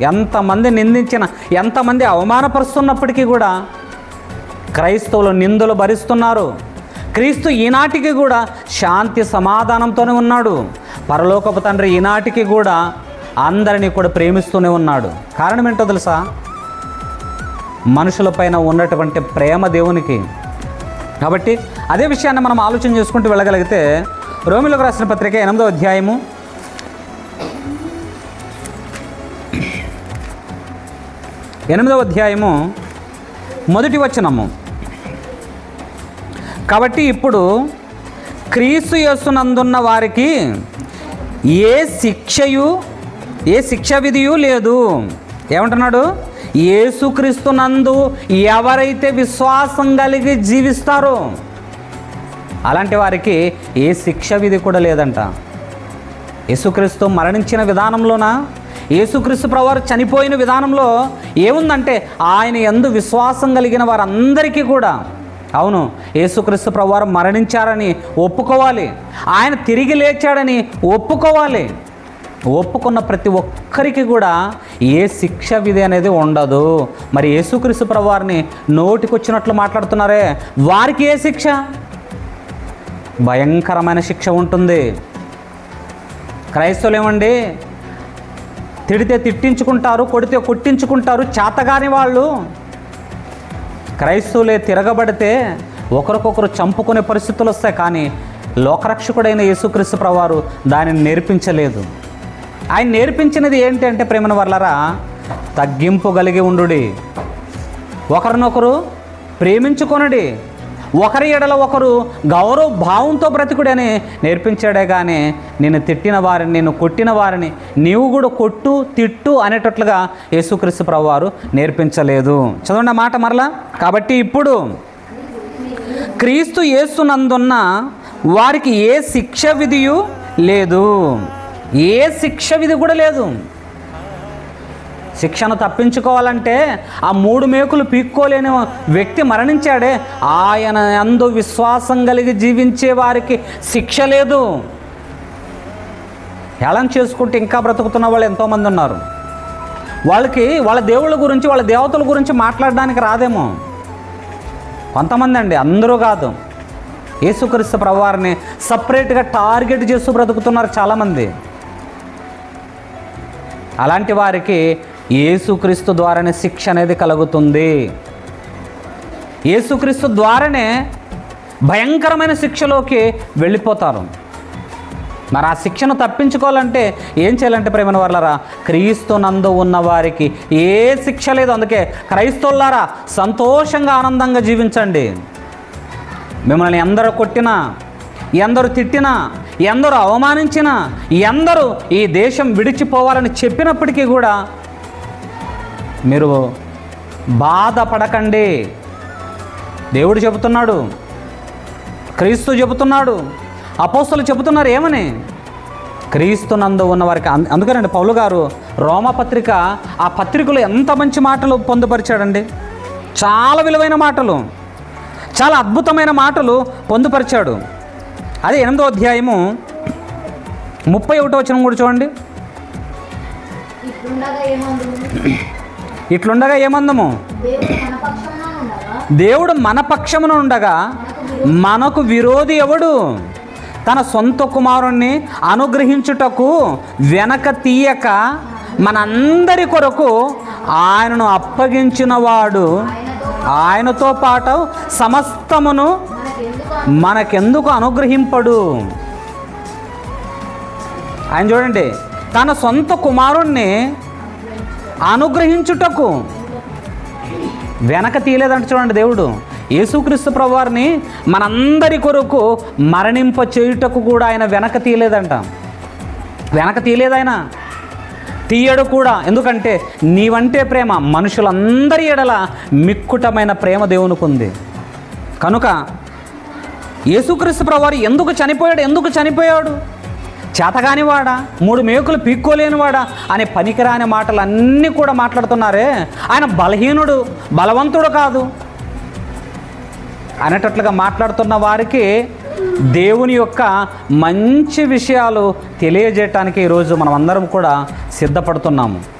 ఎంతమంది నిందించిన ఎంతమంది అవమానపరుస్తున్నప్పటికీ కూడా క్రైస్తవులు నిందలు భరిస్తున్నారు. క్రీస్తు ఈనాటికి కూడా శాంతి సమాధానంతోనే ఉన్నాడు. పరలోకపు తండ్రి ఈనాటికి కూడా అందరినీ కూడా ప్రేమిస్తూనే ఉన్నాడు. కారణం ఏంటో తెలుసా? మనుషులపైన ఉన్నటువంటి ప్రేమ దేవునికి. కాబట్టి అదే విషయాన్ని మనం ఆలోచన చేసుకుంటూ వెళ్ళగలిగితే రోమిలకు రాసిన పత్రిక ఎనిమిదో అధ్యాయము ఎనిమిదవ అధ్యాయము మొదటి వచనము. కాబట్టి ఇప్పుడు క్రీస్తు యేసునందున్న వారికి ఏ శిక్షయు ఏ శిక్ష విధియు లేదు. ఏమంటున్నాడు? యేసుక్రీస్తునందు ఎవరైతే విశ్వాసం కలిగి జీవిస్తారో అలాంటి వారికి ఏ శిక్ష విధి కూడా లేదంట. యేసుక్రీస్తు మరణించిన విధానంలోనా? యేసుక్రీస్తు ప్రవారు చనిపోయిన విధానంలో ఏముందంటే ఆయన ఎందు విశ్వాసం కలిగిన వారందరికీ కూడా అవును యేసుక్రీస్తు ప్రవారు మరణించారని ఒప్పుకోవాలి. ఆయన తిరిగి లేచాడని ఒప్పుకోవాలి. ఒప్పుకున్న ప్రతి ఒక్కరికి కూడా ఏ శిక్ష విధి అనేది ఉండదు. మరి యేసుక్రీస్తు ప్రవారిని నోటికొచ్చినట్లు మాట్లాడుతున్నారే? వారికి ఏ శిక్ష? భయంకరమైన శిక్ష ఉంటుంది. క్రైస్తవులు ఏమండి తిడితే తిట్టించుకుంటారు కొడితే కొట్టించుకుంటారు చేతగాని వాళ్ళు. క్రైస్తవులే తిరగబడితే ఒకరికొకరు చంపుకునే పరిస్థితులు వస్తాయి కానీ లోకరక్షకుడైన యేసుక్రీస్తు ప్రవారు దానిని నేర్పించలేదు. ఆయన నేర్పించినది ఏంటి అంటే ప్రేమను వర్లరా తగ్గింపు కలిగి ఉండు ఒకరినొకరు ప్రేమించుకొనడి. ఒకరి ఎడల ఒకరు గౌరవ భావంతో బ్రతుకుడని నేర్పించాడే కానీ నేను తిట్టిన వారిని నేను కొట్టిన వారిని నీవు కూడా కొట్టు తిట్టు అనేటట్లుగా యేసుక్రీస్తు ప్రభు వారు నేర్పించలేదు. చదవండి మాట మరలా. కాబట్టి ఇప్పుడు క్రీస్తు యేసునందున్న వారికి ఏ శిక్ష విధియు లేదు. ఏ శిక్ష విధి కూడా లేదు. శిక్షను తప్పించుకోవాలంటే ఆ మూడు మేకులు పీక్కోలేని వ్యక్తి మరణించాడే. ఆయన అందు విశ్వాసం కలిగి జీవించే వారికి శిక్ష లేదు. హేళన చేసుకుంటే ఇంకా బ్రతుకుతున్న వాళ్ళు ఎంతోమంది ఉన్నారు. వాళ్ళకి వాళ్ళ దేవుళ్ళ గురించి వాళ్ళ దేవతల గురించి మాట్లాడడానికి రాదేమో. కొంతమంది అండి అందరూ కాదు. యేసుక్రీస్తు ప్రభువారిని సపరేట్గా టార్గెట్ చేస్తూ బ్రతుకుతున్నారు చాలామంది. అలాంటి వారికి యేసుక్రీస్తు ద్వారానే శిక్ష అనేది కలుగుతుంది. యేసుక్రీస్తు ద్వారానే భయంకరమైన శిక్షలోకి వెళ్ళిపోతారు. మరి ఆ శిక్షను తప్పించుకోవాలంటే ఏం చేయాలంటే ప్రేమన వాళ్ళరా క్రీస్తు నందు ఉన్న వారికి ఏ శిక్ష లేదు. అందుకే క్రైస్తవులారా సంతోషంగా ఆనందంగా జీవించండి. మిమ్మల్ని ఎందరూ కొట్టినా ఎందరు తిట్టినా ఎందరు అవమానించినా ఎందరూ ఈ దేశం విడిచిపోవాలని చెప్పినప్పటికీ కూడా మీరు బాధపడకండి. దేవుడు చెబుతున్నాడు. క్రీస్తు చెబుతున్నాడు. అపోస్తులు చెబుతున్నారు ఏమని? క్రీస్తునందు ఉన్న వారికి అంద- అందుకనండి పౌలు గారు రోమపత్రిక ఆ పత్రికలో ఎంత మంచి మాటలు పొందుపరిచాడండి? చాలా విలువైన మాటలు. చాలా అద్భుతమైన మాటలు పొందుపరిచాడు. అదే ఎనిమిదో అధ్యాయము ముప్పై ఒకటో వచ్చిన కూడా చూడండి. ఇట్లుండగా ఏమందము? దేవుడు మన పక్షమున ఉండగా మనకు విరోధి ఎవడు? తన సొంత కుమారుణ్ణి అనుగ్రహించుటకు వెనక తీయక మనందరి కొరకు ఆయనను అప్పగించినవాడు ఆయనతో పాటు సమస్తమును మనకెందుకు అనుగ్రహింపడు? ఆయన చూడండి తన సొంత కుమారుణ్ణి అనుగ్రహించుటకు. వెనక తీయలేదంట చూడండి దేవుడు. యేసుక్రీస్తు ప్రభువారిని మనందరి కొరకు మరణింప చేయుటకు కూడా ఆయన వెనక తీయలేదంట. వెనక తీయలేదు ఆయన. తీయడు కూడా. ఎందుకంటే నీవంటే ప్రేమ. మనుషులందరి ఎడల మిక్కుటమైన ప్రేమ దేవునికి ఉంది. కనుక యేసుక్రీస్తు ప్రభువారు ఎందుకు చనిపోయాడు? ఎందుకు చనిపోయాడు? చేతగానివాడా? మూడు మేకులు పీక్కోలేనివాడా? అనే పనికిరాని మాటలు అన్నీ కూడా మాట్లాడుతున్నారే. ఆయన బలహీనుడు బలవంతుడు కాదు. అనేటట్లుగా మాట్లాడుతున్న వారికి దేవుని యొక్క మంచి విషయాలు తెలియజేయటానికి ఈరోజు మనం అందరం కూడా సిద్ధపడుతున్నాము.